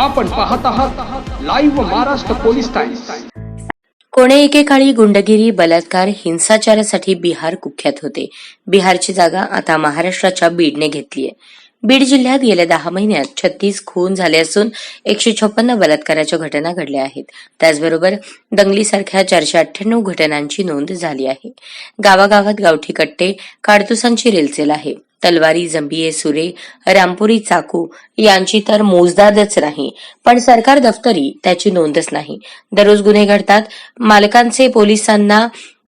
आपण पाहत आहात लाईव्ह महाराष्ट्र पोलीस टाइम्स कोणे एकेकाळी गुंडगिरी बलात्कार हिंसाचारासाठी बिहार कुख्यात होते. बिहारची जागा आता महाराष्ट्राच्या बीडने घेतलीय बीड जिल्ह्यात गेल्या दहा महिन्यात छत्तीस खून झाले असून एकशे छप्पन्न बलात्काराच्या घटना घडल्या आहेत. त्याचबरोबर दंगलीसारख्या चारशे अठ्ठ्याण्णव घटनांची नोंद झाली आहे. गावागावात गावठी कट्टे काडतुसांची रेलचेल आहे. तलवारी जंबिये सुरे रामपुरी चाकू यांची तर मोजदादच नाही. पण सरकार दफ्तरी त्याची नोंदच नाही. दररोज गुन्हे घडतात. मालकांचे पोलिसांना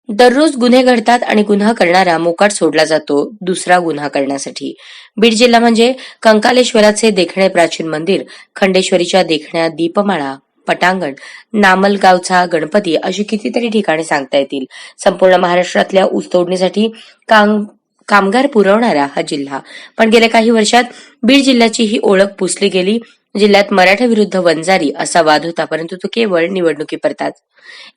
दररोज गुन्हे घडतात आणि गुन्हा करणारा मोकाट सोडला जातो दुसरा गुन्हा करण्यासाठी. बीड जिल्हा म्हणजे कंकालेश्वराचे देखणे प्राचीन मंदिर खंडेश्वरीच्या देखण्या दीपमाळा पटांगण नामलगावचा गणपती अशी कितीतरी ठिकाणे सांगता येतील. संपूर्ण महाराष्ट्रातल्या ऊसतोडणीसाठी कांग कामगार पुरवणारा हा जिल्हा. पण गेल्या काही वर्षात बीड जिल्ह्याची ही ओळख पुसली गेली. जिल्ह्यात मराठा विरुद्ध वंजारी असा वाद होता परंतु तो केवळ निवडणुकीपरताच.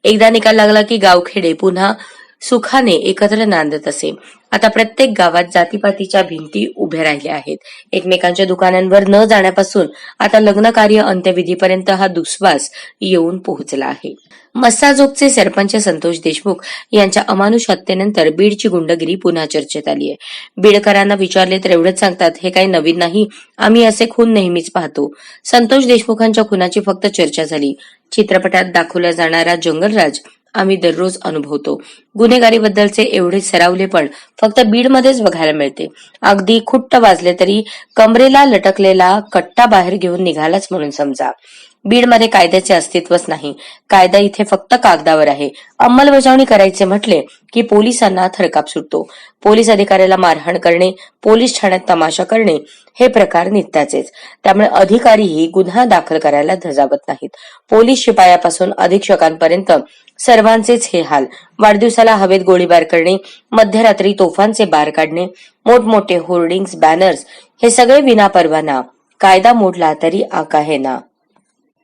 एकदा निकाल लागला की गावखेडे पुन्हा सुखाने एकत्र नांदत असे. आता प्रत्येक गावात जातीपातीच्या भिंती उभ्या राहिल्या आहेत. एकमेकांच्या दुकानांवर न जाण्यापासून आता लग्न कार्य अंत्यविधीपर्यंत हा दुस्वास येऊन पोहोचला आहे. मस्साजोगचे सरपंच संतोष देशमुख यांच्या अमानुष हत्येनंतर बीडची गुंडगिरी पुन्हा चर्चेत आली आहे. बीडकरांना विचारले तर एवढंच सांगतात हे काही नवीन नाही. आम्ही असे खून नेहमीच पाहतो. संतोष देशमुखांच्या खुनाची फक्त चर्चा झाली. चित्रपटात दाखवला जाणारा जंगलराज आम्ही दररोज अनुभवतो. गुन्हेगारीबद्दलचे एवढे सरावले पण फक्त बीडमध्येच बघायला मिळते. अगदी खुट्ट वाजले तरी कमरेला लटकलेला कट्टा बाहेर घेऊन निघालाच म्हणून समजा. बीडमध्ये कायद्याचे अस्तित्वच नाही. कायदा इथे फक्त कागदावर आहे. अंमलबजावणी करायचे म्हटले की पोलिसांना थरकाप सुटतो. पोलीस अधिकाऱ्याला मारहाण करणे पोलीस ठाण्यात तमाशा करणे हे प्रकार नित्याचेच. त्यामुळे अधिकारीही गुन्हा दाखल करायला धजावत नाहीत. पोलीस शिपायापासून अधीक्षकांपर्यंत सर्वांचेच हे हाल. वाढदिवसाला हवेत गोळीबार करणे मध्यरात्री तोफांचे बार काढणे मोठमोठे होर्डिंग्स बॅनर्स हे सगळे विनापरवाना. कायदा मोडला तरी आका हे ना.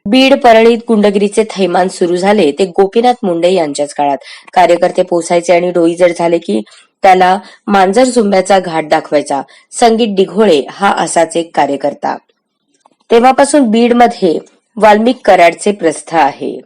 बीड परळीत गुंडगिरीचे थैमान सुरू झाले. ते गोपीनाथ मुंडे यांच्याच काळात. कार्यकर्ते पोसायचे आणि डोई जर झाले की त्याला मांजर झुंब्याचा घाट दाखवायचा. संगीत डिघोळे हा असाच एक कार्यकर्ता. तेव्हापासून बीडमध्ये वाल्मिक कराडचे प्रस्थ आहे.